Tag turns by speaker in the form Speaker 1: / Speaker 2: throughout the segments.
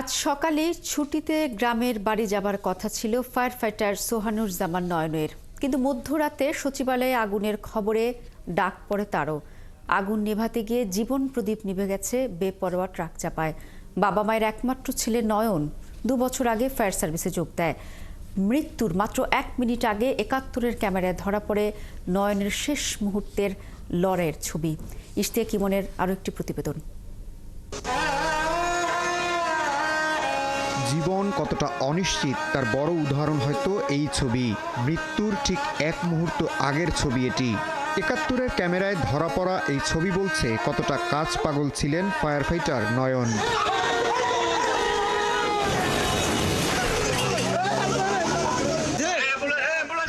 Speaker 1: আজ সকালে ছুটিতে গ্রামের বাড়ি যাবার কথা ছিল ফায়ার ফাইটার সোহানুর জামান নয়নের। কিন্তু মধ্যরাতে সচিবালয়ে আগুনের খবরে ডাক পড়ে তারও। আগুন নেভাতে গিয়ে জীবন প্রদীপ নিভে গেছে, বেপরোয়া ট্রাক চাপায়। বাবা মায়ের একমাত্র ছেলে নয়ন দু বছর আগে ফায়ার সার্ভিসে যোগ দেয়। মৃত্যুর মাত্র এক মিনিট আগে একাত্তরের ক্যামেরায় ধরা পড়ে নয়নের শেষ মুহূর্তের লড়াইয়ের ছবি। ইশতিয়াক ইমনের আরও একটি প্রতিবেদন।
Speaker 2: জীবন কতটা অনিশ্চিত, তার বড় উদাহরণ হয়তো এই ছবি। মৃত্যুর ঠিক এক মুহূর্ত আগের ছবি এটি। একাত্তরের ক্যামেরায় ধরা পড়া এই ছবি বলছে কতটা কাজ পাগল ছিলেন ফায়ার ফাইটার নয়ন।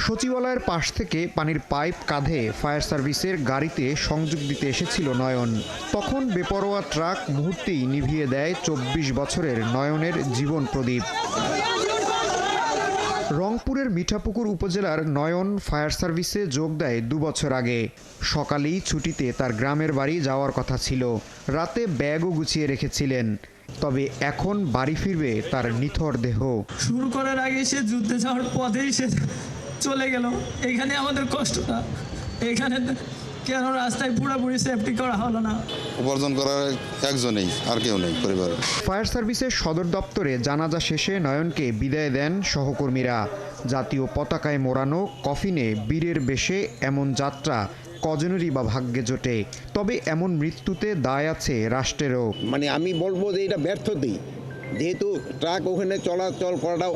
Speaker 2: সচিবালয়ের পাশ থেকে পানির পাইপ কাঁধে ফায়ার সার্ভিসের গাড়িতে সংযোগ দিতে এসেছিল নয়ন। তখন বেপরোয়া ট্রাক মুহূর্তেই নিভিয়ে দেয় চব্বিশ বছরের নয়নের জীবন প্রদীপ। রংপুরের মিঠাপুকুর উপজেলার নয়ন ফায়ার সার্ভিসে যোগ দেয় দু বছর আগে। সকালেই ছুটিতে তার গ্রামের বাড়ি যাওয়ার কথা ছিল। রাতে ব্যাগও গুছিয়ে রেখেছিলেন। তবে এখন বাড়ি ফিরবে তার নিথর দেহ।
Speaker 3: শুরু করার আগে সে যুদ্ধে যাওয়ার পথেই সে চলে গেল। এখানে আমাদের কষ্টটা এখানে কেন রাস্তায় পুরোপুরি সেফটি করা হলো না?
Speaker 4: উপার্জন করার একজনেই আর কেউ নেই পরিবারে।
Speaker 2: ফায়ার সার্ভিসের সদর দপ্তরে জানাজা শেষে নয়নকে বিদায় দেন সহকর্মীরা। জাতীয় পতাকায় মোড়ানো কফিনে বীরের বেশে এমন যাত্রা কজনেরই বা ভাগ্যে জোটে। তবে এমন মৃত্যুতে দায় আছে রাষ্ট্রেরও।
Speaker 5: মানে আমি বলব যে এটা ব্যর্থতেই যেহেতু ট্রাক ওখানে চলাচল করাটা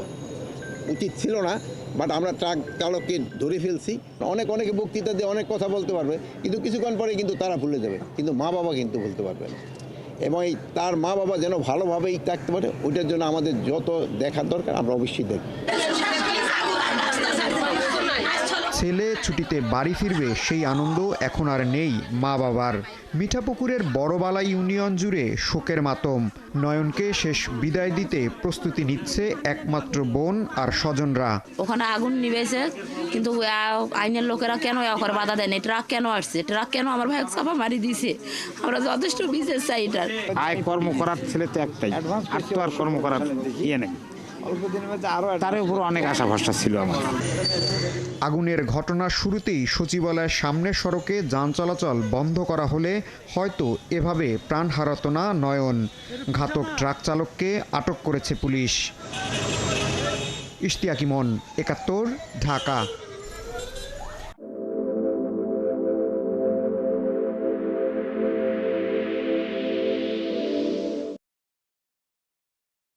Speaker 5: উচিত ছিল না বাট আমরা ট্রাক চালককে ধরে ফেলছি। অনেক, অনেকে বক্তৃতা দিয়ে অনেক কথা বলতে পারবে, কিন্তু কিছুক্ষণ পরে কিন্তু তারা ভুলে যাবে, কিন্তু মা বাবা কিন্তু ভুলতে পারবে না। এবং এই তার মা বাবা যেন ভালোভাবেই থাকতে পারে, ওইটার জন্য আমাদের যত দেখার দরকার, আমরা অবশ্যই দেখব।
Speaker 2: ছেলে ছুটিতে বাড়ি ফিরবে সেই আনন্দ এখন আর নেই মা বাবার মিঠাপুকুরের বড়বালা ইউনিয়ন জুড়ে শোকের মাতম। নয়নকে শেষ বিদায় দিতে প্রস্তুতি নিচ্ছে একমাত্র বোন আর স্বজনরা।
Speaker 6: ওখানে আগুন নিবেছে কিন্তু আইনের লোকেরা কেন এ করে বাধা দেয়নি? ট্রাক কেন আসছে? ট্রাক কেন আমার ভাই চাপা মারি দিছে? আমরা যথেষ্ট বিশেষ চাই এটার।
Speaker 7: আয় কর্ম করার ছেলে তো একটাই আর তো আর কর্ম করার ইয়ে নেই। তার উপর অনেক আশা ভরসা ছিল আমার।
Speaker 2: আগুনের ঘটনার শুরুতেই সচিবালয়ের সামনে সড়কে যান চলাচল বন্ধ করা হলে হয়তো এভাবে প্রাণ হারাতো না নয়ন। ঘাতক ট্রাক চালককে আটক করেছে পুলিশ। ইশতিয়াকিমন একাত্তর ঢাকা।